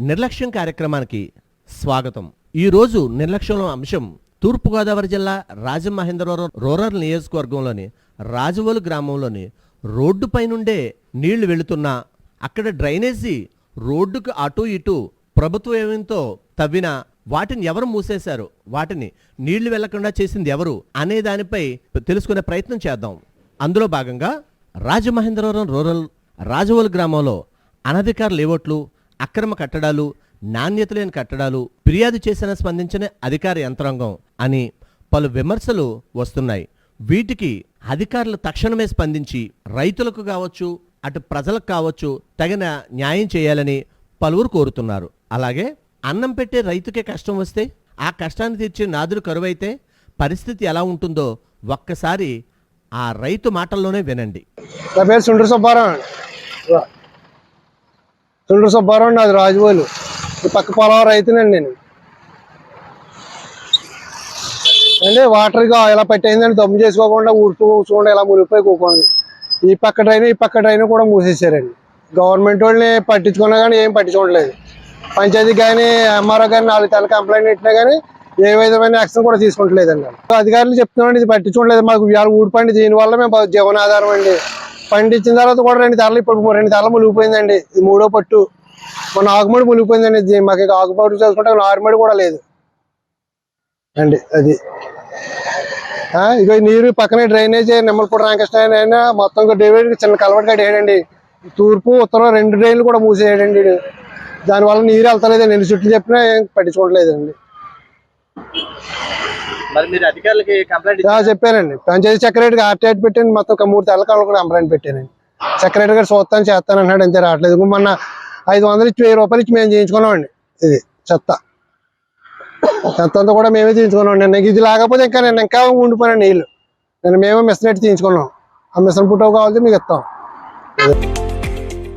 నిర్లక్ష్యం కార్యక్రమానికి స్వాగతం. ఈరోజు నిర్లక్ష్యంలో అంశం తూర్పుగోదావరి జిల్లా రాజమహేంద్రవరం రూరల్ నియోజకవర్గంలోని రాజవోలు గ్రామంలోని రోడ్డుపై నుండే నీళ్ళు వెళుతున్నా అక్కడ డ్రైనేజీ రోడ్డుకు అటు ఇటు ప్రభుత్వ వ్యయంతో తవ్విన వాటిని ఎవరు మూసేశారు? వాటిని నీళ్ళు వెళ్ళకుండా చేసింది ఎవరు? అనే దానిపై తెలుసుకునే ప్రయత్నం చేద్దాం. అందులో భాగంగా రాజమహేంద్రవరం రూరల్ రాజవోలు గ్రామంలో అనధికార లేవోట్లు అక్రమ కట్టడాలు నాణ్యత లేని కట్టడాలు ఫిర్యాదు చేసినా స్పందించిన అధికార యంత్రాంగం అని పలు విమర్శలు వస్తున్నాయి. వీటికి అధికారులు తక్షణమే స్పందించి రైతులకు కావచ్చు అటు ప్రజలకు కావచ్చు తగిన న్యాయం చేయాలని పలువురు కోరుతున్నారు. అలాగే అన్నం పెట్టే రైతుకే కష్టం వస్తే ఆ కష్టాన్ని తీర్చే నాదుడు కరువైతే పరిస్థితి ఎలా ఉంటుందో ఒక్కసారి ఆ రైతు మాటల్లోనే వినండి. నా పేరు సుండ్ర సుబ్బారావు తుండ్రు సుబ్బారావు నాది రాజువోలు. ఈ పక్క పొలం రైతునండి నేను. అంటే వాటర్ ఇలా పెట్టయిందండి దమ్ము చేసుకోకుండా ఊడుతూ కూర్చోకుండా ఇలా మునిగిపోయి కూకుంది ఈ పక్క డ్రైన్ ఈ పక్క డ్రైన్ కూడా మూసేసారండి గవర్నమెంట్ వాళ్ళని పట్టించుకున్నా కానీ ఏం పట్టించుకోవట్లేదు. పంచాయతీ కానీ ఎంఆర్ఓ కానీ నాలుగు తల కంప్లైంట్ పెట్టినా కానీ ఏ విధమైన యాక్షన్ కూడా తీసుకుంటలేదండి. అధికారులు చెప్తున్నామండి ఇది పట్టించుకోవట్లేదు. మాకు ఇవాళ ఊడిపండి దీనివల్ల మేము జీవనాధారం అండి. పండించిన తర్వాత కూడా రెండు తరలు ఇప్పుడు రెండు తరలు మునిగిపోయిందండి. ఇది మూడో పట్టు. మన ఆకుమడి మునిగిపోయిందండి. ఇది మాకు ఇక ఆకుపట్టు చేసుకుంటే నారుమడి కూడా లేదు. అండి అది. ఇక నీరు పక్కనే డ్రైనేజ్ నిమ్మలపూడి రామకృష్ణ అయినా మొత్తం డేవిడ్ చిన్న కలవట్ కట్టేయడండి తూర్పు ఉత్తరం రెండు డ్రైన్లు కూడా మూసేయడండి. దానివల్ల నీరు వెళ్తలేదండి. ఎన్ని చుట్టూ చెప్పినా ఏం పట్టించుకోవట్లేదండి మరి మీరు అధికారులకి కంప్లైంట్ ఆ, చెప్పానండి. పంచాయతీ సెక్రటరీకి ఆర్టీఐట్ పెట్టాను. మొత్తం ఒక మూడు తెల్ల కాళ్ళు కూడా కంప్లైంట్ పెట్టానండి. సెక్రటరీ గారు చూస్తాను చేస్తాను అన్నాడు. అంతే రావట్లేదు. మొన్న ఐదు వందలు ఇచ్చి వెయ్యి రూపాయలు ఇచ్చి మేము చేయించుకున్నామండి. ఇది చెత్త. చెత్త అంతా కూడా మేమే తీయించుకున్నాం నిన్న ఇది లేకపోతే ఇంకా నేను ఇంకా ఉండిపోయినా నీళ్ళు నేను మేమే మిషన్ పెట్టి తీయించుకున్నాం ఆ మిషన్ పుట్టో కావాలంటే మీకు ఇస్తాం.